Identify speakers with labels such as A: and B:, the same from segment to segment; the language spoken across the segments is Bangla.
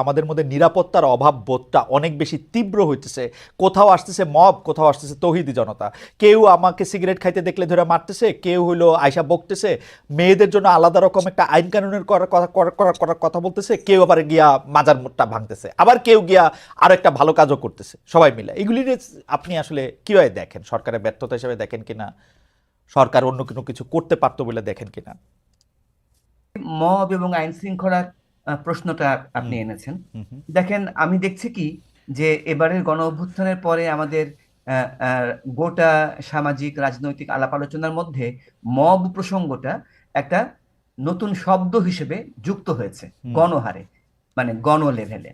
A: আমাদের মধ্যে নিরাপত্তার অভাব বোধটা অনেক বেশি তীব্র হইতেছে। কোথাও আসতেছে মব, কোথাও আসতেছে তহিদি জনতা। কেউ আমাকে সিগারেট খাইতে দেখলে ধরে মারতেছে, কেউ হলো আয়সা বকতেছে, মেয়েদের জন্য আলাদা রকম একটা আইন কানুনের করার কথা বলতেছে, কেউ আবার গিয়া মাজার মুটটা ভাঙতেছে, আবার কেউ গিয়া আরও একটা ভালো কাজও করতেছে, সবাই মিলে। এগুলি আপনি আসলে কীভাবে দেখেন? সরকারের ব্যর্থতা হিসেবে দেখেন কিনা? সরকার অন্য কোনো কিছু করতে পারতো বলে দেখেন কিনা?
B: মব এবং আইন শৃঙ্খলার প্রশ্নটা আপনি এনেছেন। দেখেন আমি দেখছি কি যে এবারের গণ অভ্যুত্থানের পরে আমাদের গোটা সামাজিক রাজনৈতিক আলাপ আলোচনার মধ্যে মব প্রসঙ্গটা একটা নতুন শব্দ হিসেবে যুক্ত হয়েছে গণহারে মানে গণ লেভেলে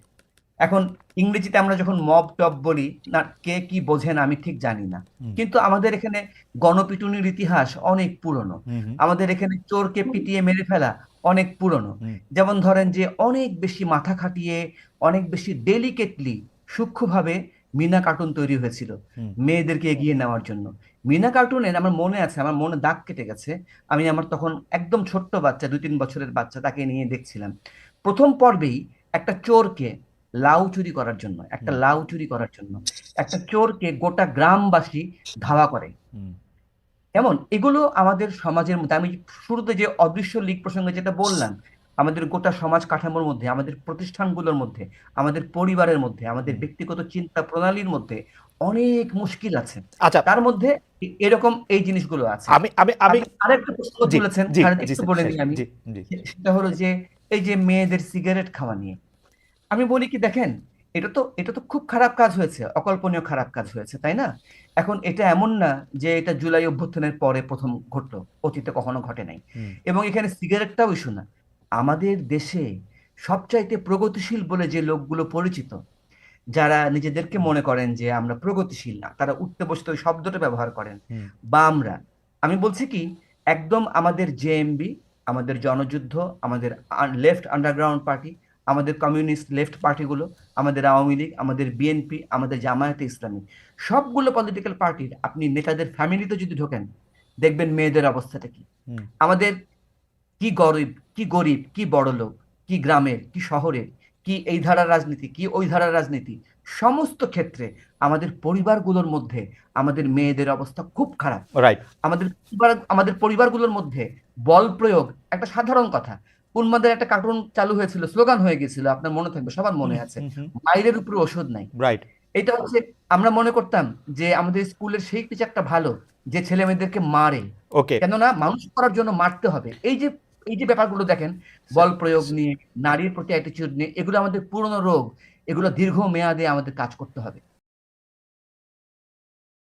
B: এখন ইংরেজিতে আমরা যখন মব টব বলি না কে কি বোঝেন আমি ঠিক জানি না। কিন্তু আমাদের এখানে গণপিটুনির ইতিহাস অনেক পুরনো। আমাদের এখানে চোরকে পিটিয়ে মেরে ফেলা অনেক পুরনো। যেমন ধরেন যে অনেক বেশি মাথা খাটিয়ে অনেক বেশি ডেলিকেটলি সূক্ষ্মভাবে মিনা কার্টুন তৈরি হয়েছিল মেয়েদেরকে এগিয়ে নেওয়ার জন্য। মিনা কার্টুনের আমার মনে আছে আমার মনে দাগ কেটে গেছে। আমি আমার তখন একদম ছোট্ট বাচ্চা দুই তিন বছরের বাচ্চা তাকে নিয়ে দেখছিলাম। প্রথম পর্বেই একটা চোরকে লাউ চুরি করার জন্য একটা লাউ চুরি করার জন্য একটা চোরকে গোটা গ্রামবাসী ধাওয়া করে। এমন এগুলো আমাদের সমাজের মধ্যে আমি শুরুতে যে অদৃশ্য লিগ প্রসঙ্গে যেটা বললাম আমাদের গোটা সমাজ কাঠামোর মধ্যে আমাদের প্রতিষ্ঠানগুলোর মধ্যে আমাদের পরিবারের মধ্যে আমাদের ব্যক্তিগত চিন্তা প্রণালীর মধ্যে অনেক মুশকিল আছে।
A: আচ্ছা।
B: তার মধ্যে এরকম এই জিনিসগুলো আছে।
A: আমি আমি আমি
B: আপনি আরেকটা প্রশ্ন তুলেছেন বলে আমি। সেটা হলো যে এই যে মেয়েদের সিগারেট খাওয়া নিয়ে আমি বলি কি দেখেন এটা তো এটা তো খুব খারাপ কাজ হয়েছে অকল্পনীয় খারাপ কাজ হয়েছে তাই না? এখন এটা এমন না যে এটা জুলাই অভ্যুত্থানের পরে প্রথম ঘটলো অতীতে কখনো ঘটে নাই। এবং এখানে সিগারেটটাও ইস্যু না। আমাদের দেশে সবচাইতে প্রগতিশীল বলে যে লোকগুলো পরিচিত যারা নিজেদেরকে মনে করেন যে আমরা প্রগতিশীল না তারা উঠতে বসতে ওই শব্দটা ব্যবহার করেন বা আমরা। আমি বলছি কি একদম আমাদের জেএমবি আমাদের জনযুদ্ধ আমাদের লেফট আন্ডারগ্রাউন্ড পার্টি আমাদের কমিউনিস্ট লেফট পার্টিগুলো আমাদের আওয়ামী লীগ আমাদের বিএনপি আমাদের জামায়াতে ইসলামী সবগুলো পলিটিক্যাল পার্টির আপনি নেতাদের ফ্যামিলিতে যদি ঢোকেন দেখবেন মেয়েদের অবস্থাটা কি। আমাদের কি গরিব কি গরিব কি বড় লোক কি গ্রামের কি শহরের কি এই ধারার রাজনীতি কি ওই ধারার রাজনীতি সমস্ত ক্ষেত্রে আমাদের পরিবারগুলোর মধ্যে আমাদের মেয়েদের অবস্থা খুব খারাপ। আমাদের পরিবার আমাদের পরিবারগুলোর মধ্যে বল প্রয়োগ একটা সাধারণ কথা। উন্মাদের একটা কার্টুন চালু হয়েছিল স্লোগান হয়ে গেছিল আপনার মনে থাকবে সবার মনে আছে মায়ের উপরে ওষুধ নাই।
A: রাইট
B: এটা হচ্ছে আমরা মনে করতাম যে আমাদের স্কুলের সেই টিচারটা ভালো যে ছেলে মেয়েদেরকে মারে।
A: ওকে
B: কেননা মানুষ করার জন্য মারতে হবে। এই যে এই যে ব্যাপারগুলো দেখেন বল প্রয়োগ নিয়ে নারীর প্রতি অ্যাটিচিউড নিয়ে এগুলো আমাদের পুরনো রোগ এগুলো দীর্ঘ মেয়াদে আমাদের কাজ করতে হবে।